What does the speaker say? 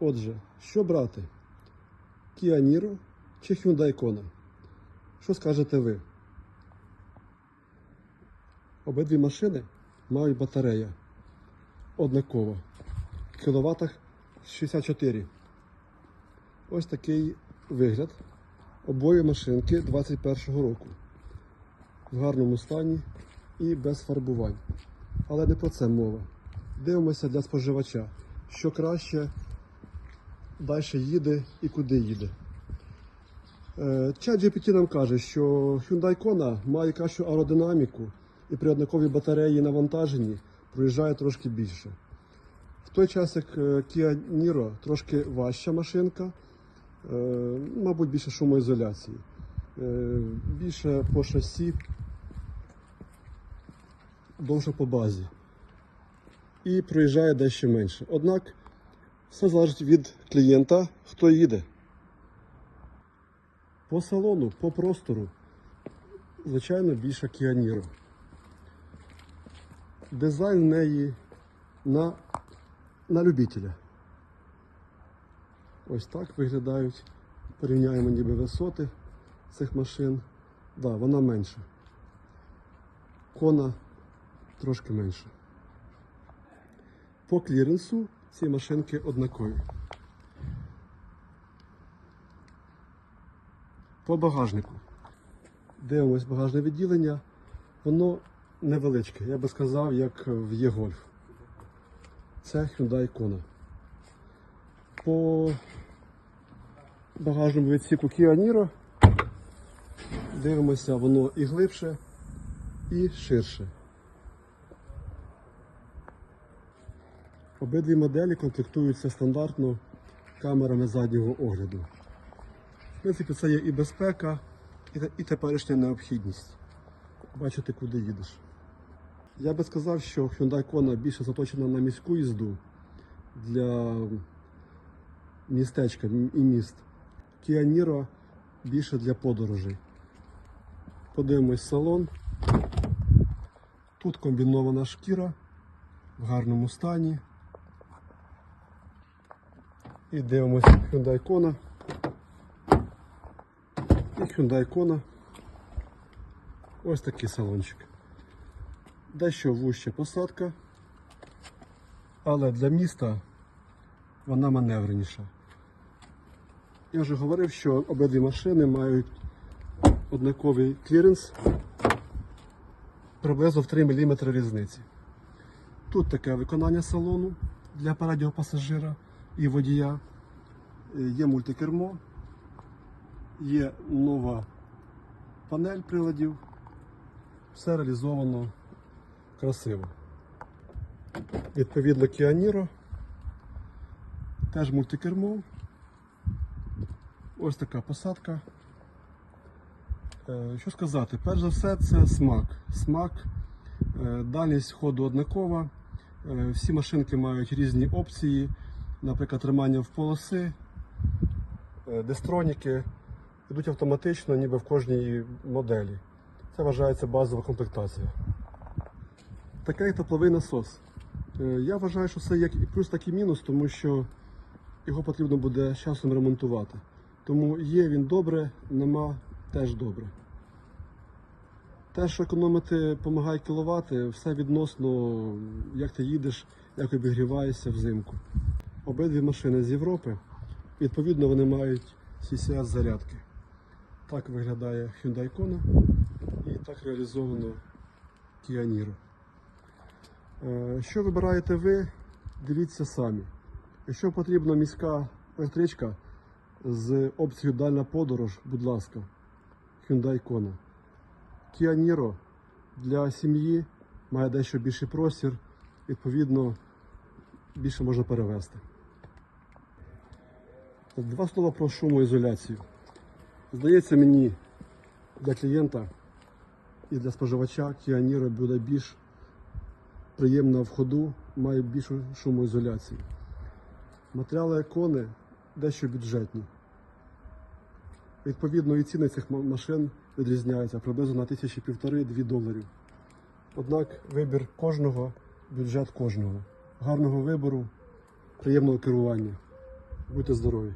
Отже, що брати? Kia Niro чи Hyundai Kona? Що скажете ви? Обидві машини мають батарея однакова. В кіловатах 64. Ось такий вигляд. Обоє машинки 21-го року. В гарному стані і без фарбувань. Але не про це мова. Дивимося для споживача, що краще далі їде і куди їде. Е, Чат GPT нам каже, що Hyundai Kona має кращу аеродинаміку і при однаковій батареї навантаженні проїжджає трошки більше. В той час, як е, Kia Niro трошки важча машинка, е, мабуть, більше шумоізоляції, е, більше по шасі, довше по базі. І проїжджає дещо менше. Однак все залежить від клієнта, хто їде. По салону, по простору, звичайно, більше Kia Дизайн в неї на, на любителя. Ось так виглядають. Порівняємо ніби висоти цих машин. Да, вона менша. Кона трошки менша. По кліренсу ці машинки однакові. По багажнику. Дивимось багажне відділення. Воно невеличке, я би сказав, як в Є-Гольф. Це Hyundai Kona. По багажному відсіку Kia Niro дивимося, воно і глибше, і ширше. Обидві моделі комплектуються стандартно камерами заднього огляду. В принципі, це є і безпека, і, теперішня необхідність. Бачити, куди їдеш. Я би сказав, що Hyundai Kona більше заточена на міську їзду для містечка і міст. Kia Niro більше для подорожей. Подивимось салон. Тут комбінована шкіра в гарному стані. І дивимось Hyundai Kona. І Hyundai Kona. Ось такий салончик. Дещо вужча посадка, але для міста вона маневреніша. Я вже говорив, що обидві машини мають однаковий кліренс приблизно в 3 мм різниці. Тут таке виконання салону для переднього пасажира і водія. Е, Є мультикермо, є нова панель приладів. Все реалізовано красиво. Відповідно, Niro. Теж мультикермо. Ось така посадка. Е, Що сказати? Перш за все, це смак. Смак, е, дальність ходу однакова. Всі машинки мають різні опції, наприклад, тримання в полоси, е, дестроніки йдуть автоматично, ніби в кожній моделі. Це вважається базова комплектація. Такий тепловий насос. Е, Я вважаю, що це як і плюс, так і мінус, тому що його потрібно буде з часом ремонтувати. Тому є він добре, нема теж добре. Те, що економити допомагає кіловати, все відносно, як ти їдеш, як обігріваєшся взимку. Обидві машини з Європи, відповідно, вони мають CCS зарядки. Так виглядає Hyundai Kona і так реалізовано Kia Niro. Е, Що вибираєте ви, дивіться самі. Якщо потрібна міська електричка з опцією дальна подорож, будь ласка, Hyundai Kona. Kia Niro для сім'ї має дещо більший простір, відповідно, більше можна перевезти. Два слова про шумоізоляцію. Здається мені, для клієнта і для споживача Niro буде більш приємна в ходу, має більшу шумоізоляцію. Матеріали кони дещо бюджетні. Відповідно, і ціни цих машин відрізняються приблизно на тисячі півтори-дві доларів. Однак вибір кожного, бюджет кожного. Гарного вибору, приємного керування. Будьте здорові!